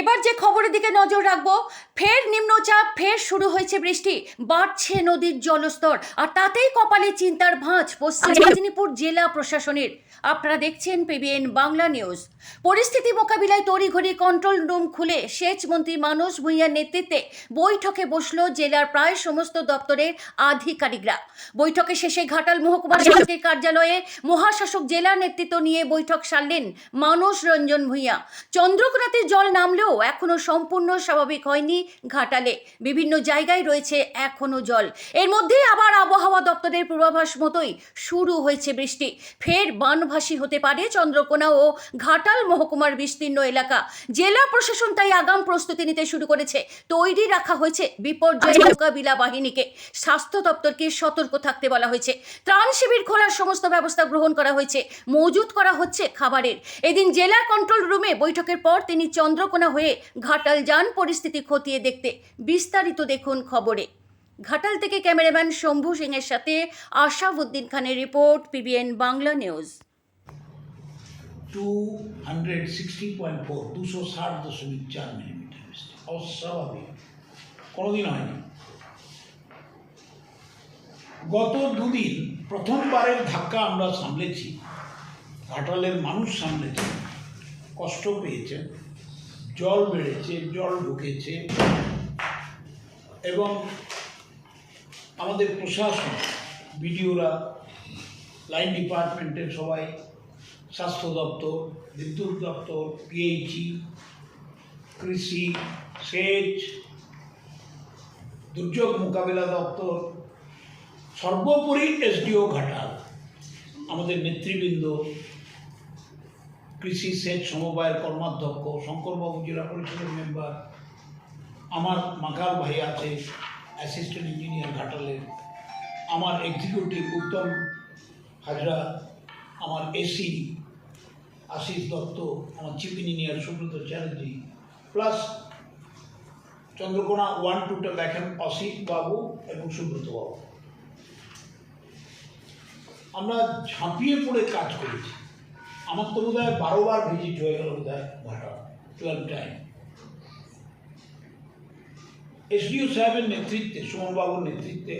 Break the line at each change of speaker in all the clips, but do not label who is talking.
এবার যে খবরের দিকে নজর রাখব, ফের নিম্নচাপ, ফের শুরু হয়েছে বৃষ্টি, বাড়ছে নদীর জলস্তর, আর তাতেই কপালে চিন্তার ভাঁজ, পশ্চিম মেদিনীপুর জেলা প্রশাসনের। আপনারা দেখছেন পিবিএন বাংলা নিউজ। পরিস্থিতি মোকাবিলায় তড়িঘড়ি কন্ট্রোল রুম খুলে সেচ মন্ত্রী মানস ভূঁইয়ার নেতৃত্বে বৈঠকে বসল জেলার প্রায় সমস্ত দপ্তরের আধিকারিকরা। বৈঠকে শেষে ঘাটাল মহকুমা কার্যালয়ে মহাশাসক জেলা নেতৃত্ব নিয়ে বৈঠক সারলেন মানস রঞ্জন ভূঁইয়া। চন্দ্রকোনাতে জল নামলেও এখনও সম্পূর্ণ স্বাভাবিক হয়নি ঘাটালে। বিভিন্ন জায়গায় রয়েছে এখনও জল। এর মধ্যেই আবার আবহাওয়া দপ্তরের পূর্বাভাস মতোই শুরু হয়েছে বৃষ্টি। ফের বানভাসী হতে পারে চন্দ্রকোনা ও ঘাটাল মহকুমার বিস্তীর্ণ এলাকা। জেলা প্রশাসন তাই আগাম প্রস্তুতি নিতে শুরু করেছে। তৈরি রাখা হয়েছে বিপর্যয় মোকাবিলা বাহিনীকে। স্বাস্থ্য দপ্তরকে সতর্ক থাকতে বলা হয়েছে। ত্রাণ শিবির খোলার সমস্ত ব্যবস্থা গ্রহণ করা হয়েছে। মজুত করা হচ্ছে খাবারের। এদিন জেলা কন্ট্রোল রুমে বৈঠকের পর তিনি চন্দ্রকোনা হয়ে ঘাটাল যান পরিস্থিতি খতিয়ে দেখতে বিস্তারিত দেখুন খবরে। ঘাটাল থেকে ক্যামেরাম্যান শম্ভু সিং এর সাথে আশাফুদ্দিন খানের রিপোর্ট, পিবিএন বাংলা নিউজ।
গত দুদিন প্রথমবারের ধাক্কা আমরা সামলেছি। ঘাটালের মানুষ সামলেছে কষ্ট পেয়েছেন। জল বেড়েছে, জল ঢুকেছে। এবং আমাদের প্রশাসন, বিডিওরা, লাইন ডিপার্টমেন্টের সবাই, স্বাস্থ্য দপ্তর, বিদ্যুৎ দপ্তর পিএইচি কৃষি, সেচ, দুর্যোগ মোকাবিলা দপ্তর, সর্বোপরি এসডিও ঘাটাল, আমাদের নেতৃবৃন্দ কৃষি সেচ সমবায়ের কর্মাধ্যক্ষ, শঙ্করবাবু জেলা পরিষদের মেম্বার আমার মাকাল ভাই আছে অ্যাসিস্ট্যান্ট ইঞ্জিনিয়ার ঘাটালের আমার এক্সিকিউটিভ উত্তম হাজরা, আমার এসি আশিস দত্ত, আমার chief engineer Subrata Chatterjee plus Chandrakona one টুটা দেখেন অসিত বাবু এবং সুব্রত বাবু। আমরা ঝাঁপিয়ে পড়ে কাজ করেছি। আমার তো বোধ হয় বারোবার ভিজিট হয়ে গেল বোধ হয় ঘাটা টুয়েলভ টাইম এসডিও সাহেবের নেতৃত্বে, সুমনবাবুর নেতৃত্বে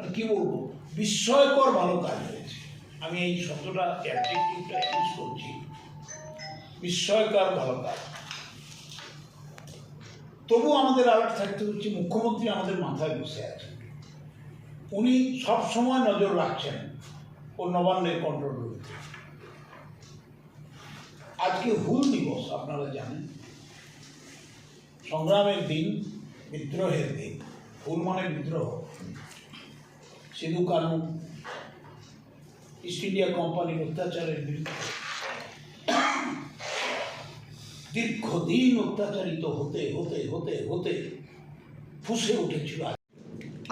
আর কি বলব, বিস্ময়কর ভালো কাজ হয়েছে। আমি এই শব্দটা অ্যাডজেক্টিভটা ইউজ করছি। বিস্ময়কর ভালো কাজ। তবু আমাদের আলার্ট থাকতে হচ্ছে, মুখ্যমন্ত্রী আমাদের মাথায় বসে আছেন উনি সব সময় নজর রাখছেন ও নবান্নের কন্ট্রোল রুমে আজকে হুল দিবস, আপনারা জানেন। সংগ্রামের দিন, বিদ্রোহের দিন। হুল মানে বিদ্রোহ। সিধু কানু ইস্ট ইন্ডিয়া কোম্পানির অত্যাচারের বিরুদ্ধে। দীর্ঘদিন অত্যাচারিত হতে হতে হতে হতে ফুসে উঠেছিল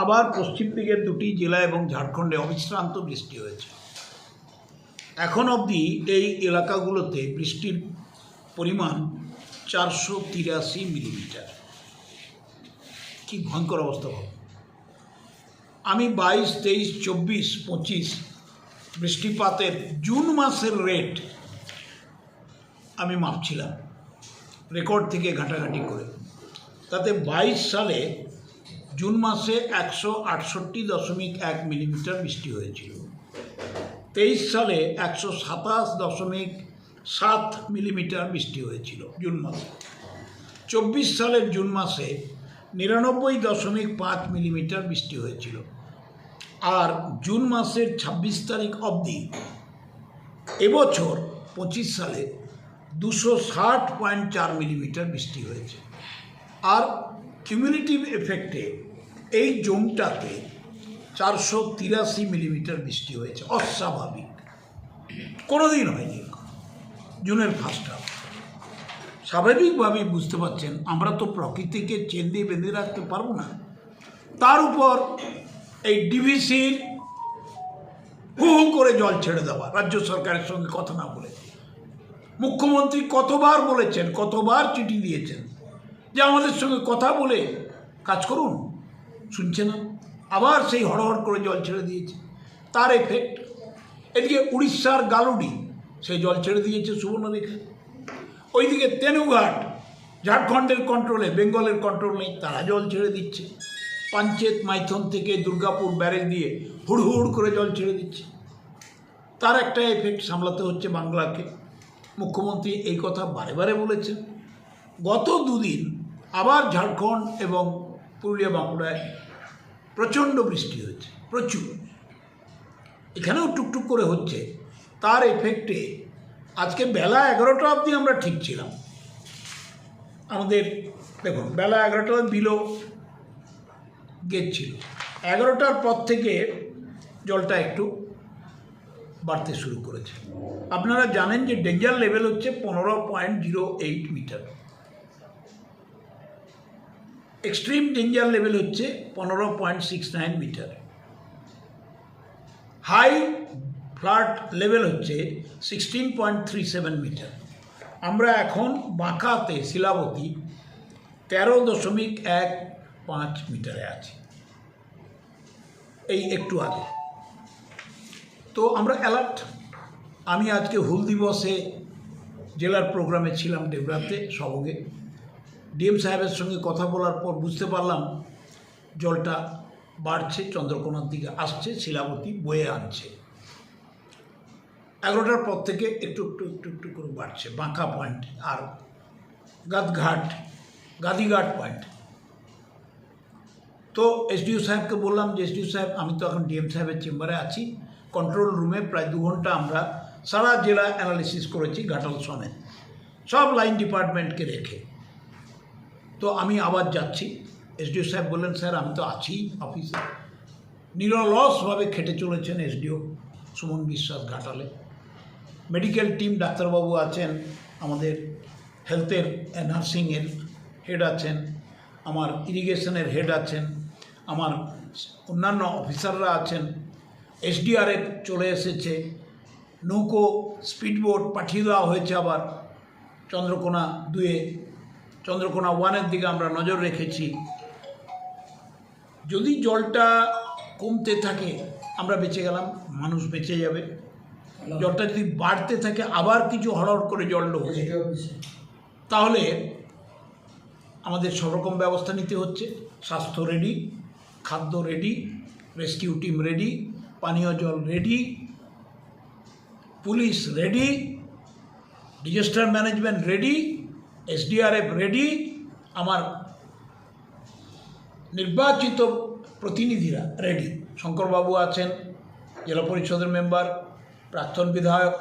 আবার পশ্চিম দিকের দুটি জেলা এবং ঝাড়খণ্ডে অবিশ্রান্ত বৃষ্টি হয়েছে। এখন অবধি এই এলাকাগুলোতে বৃষ্টির পরিমাণ চারশো তিরাশি মিলিমিটার। কি ভয়ঙ্কর অবস্থা ভাব আমি বাইশ, তেইশ, চব্বিশ, পঁচিশ বৃষ্টিপাতের জুন মাসের রেট আমি মাপছিলাম রেকর্ড থেকে ঘাটাঘাটি করে। তাতে বাইশ সালে জুন মাসে একশো আটষট্টি দশমিক এক মিলিমিটার বৃষ্টি হয়েছিল। তেইশ সালে একশো সাতাশ দশমিক সাত মিলিমিটার বৃষ্টি হয়েছিল জুন মাসে। চব্বিশ সালের জুন মাসে নিরানব্বই দশমিক পাঁচ মিলিমিটার বৃষ্টি হয়েছিল। আর জুন মাসের ছাব্বিশ তারিখ অবধি এবছর পঁচিশ সালে দুশো ষাট পয়েন্ট চার মিলিমিটার বৃষ্টি হয়েছে। আর কিউমিউনিটিভ এফেক্টে এই জোনটাতে চারশো তিরাশি মিলিমিটার বৃষ্টি হয়েছে, অস্বাভাবিক। কোনোদিন হয়নি। জুনের ফার্স্ট হাফ স্বাভাবিকভাবেই বুঝতে পারছেন, আমরা তো প্রকৃতিকে চেন দিয়ে বেঁধে রাখতে পারব না। তার উপর এই ডিভিসির হু হু করে জল ছেড়ে দেওয়া, রাজ্য সরকারের সঙ্গে কথা না বলে। মুখ্যমন্ত্রী কতবার বলেছেন, কতবার চিঠি দিয়েছেন যে আমাদের সঙ্গে কথা বলে কাজ করুন। শুনছে না আবার সেই হড়হড় করে জল ছেড়ে দিয়েছে। তার এফেক্ট এদিকে উড়িষ্যার গালুডি সেই জল ছেড়ে দিয়েছে সুবর্ণরেখা ওইদিকে তেনুঘাট, ঝাড়খণ্ডের কন্ট্রোলে বেঙ্গলের কন্ট্রোল নেই, তারা জল ছেড়ে দিচ্ছে। পাঞ্চেত, মাইথন থেকে দুর্গাপুর ব্যারেজ দিয়ে হুড় হুড় করে জল ছেড়ে দিচ্ছে। তার একটা এফেক্ট সামলাতে হচ্ছে বাংলাকে। মুখ্যমন্ত্রী এই কথা বারে বারে বলেছেন। গত দুদিন আবার ঝাড়খণ্ড এবং পুরুলিয়া বাঁকুড়ায় প্রচণ্ড বৃষ্টি হয়েছে প্রচুর। এখানেও টুকটুক করে হচ্ছে। তার এফেক্টে আজকে বেলা এগারোটা অবধি আমরা ঠিক ছিলাম। আমাদের, দেখুন, বেলা এগারোটা বিলো গেট ছিল। এগারোটার পর থেকে জলটা একটু বাড়তে শুরু করেছে। আপনারা জানেন যে ডেঞ্জার লেভেল হচ্ছে পনেরো point zero eight metre extreme danger level হচ্ছে পনেরো point six nine metre high flood level হচ্ছে sixteen point three seven metre আমরা এখন বাঁকাতে শিলাবতী তেরো দশমিক এক পাঁচ মিটারে আছি। এই একটু আগে। তো আমরা অ্যালার্ট আমি আজকে হুল দিবসে জেলার প্রোগ্রামে ছিলাম দেবরাতে সবগে। ডিএম সাহেবের সঙ্গে কথা বলার পর বুঝতে পারলাম জলটা বাড়ছে, চন্দ্রকোনার দিকে আসছে, শিলাবতী বয়ে আনছে। এগারোটার পর থেকে একটু একটু একটু একটু করে বাড়ছে, বাঁকা পয়েন্ট আর গাদঘাট গাদিঘাট পয়েন্ট তো এসডিও সাহেবকে বললাম যে, এসডিও সাহেব, আমি তো এখন ডিএম সাহেবের চেম্বারে আছি। কন্ট্রোল রুমে প্রায় দু ঘণ্টা আমরা সারা জেলা অ্যানালিসিস করেছি ঘাটাল সমেত। সব লাইন ডিপার্টমেন্টকে রেখে তো আমি আবার যাচ্ছি। এসডিও সাহেব বললেন, স্যার, আমি তো আছি অফিসে নিরলসভাবে খেটে চলেছেন এসডিও সুমন বিশ্বাস ঘাটালে। মেডিকেল টিম ডাক্তারবাবু আছেন, আমাদের হেলথের নার্সিংয়ের হেড আছেন, আমার ইরিগেশনের হেড আছেন, আমার অন্যান্য অফিসাররা আছেন। এসডিআরএফ চলে এসেছে, নৌকো স্পিডবোট পাঠিয়ে দেওয়া হয়েছে আবার। চন্দ্রকোনা দুয়ে চন্দ্রকোনা ওয়ানের দিকে আমরা নজর রেখেছি। যদি জলটা কমতে থাকে, আমরা বেঁচে গেলাম, মানুষ বেঁচে যাবে। জলটা যদি বাড়তে থাকে, আবার কিছু হড়হড় করে জল ঢোকে। তাহলে আমাদের সব রকম ব্যবস্থা নিতে হচ্ছে। স্বাস্থ্য রেডি খাদ্য রেডি রেস্কিউ টিম রেডি পানীয় জল ready police ready disaster management ready SDRF ready আমার নির্বাচিত প্রতিনিধিরা রেডি শঙ্করবাবু আছেন, জেলা পরিষদের মেম্বার প্রাক্তন বিধায়ক,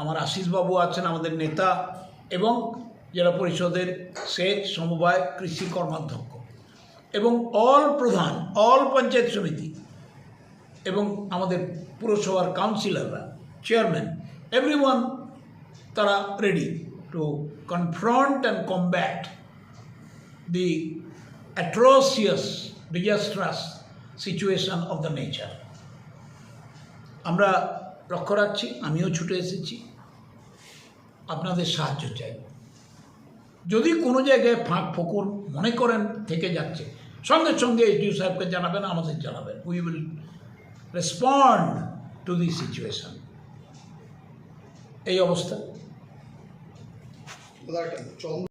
আমার আশিসবাবু আছেন, আমাদের নেতা, এবং জেলা পরিষদের সেচ, সমবায়, কৃষি কর্মাধ্যক্ষ। এবং অল প্রধান অল পঞ্চায়েত সমিতি, এবং আমাদের পুরসভার কাউন্সিলররা চেয়ারম্যান এভরিওয়ান তারা ready to confront and combat the atrocious, disastrous situation of the nature. আমরা লক্ষ্য রাখছি আমিও ছুটে এসেছি। আপনাদের সাহায্য চাই। যদি কোনো জায়গায় ফাঁক ফোকর মনে করেন থেকে যাচ্ছে সঙ্গে সঙ্গে এইচডিও সাহেবকে জানাবেন আমাদের জানাবেন। We will respond to the situation এই অবস্থা।
Pınar Çalın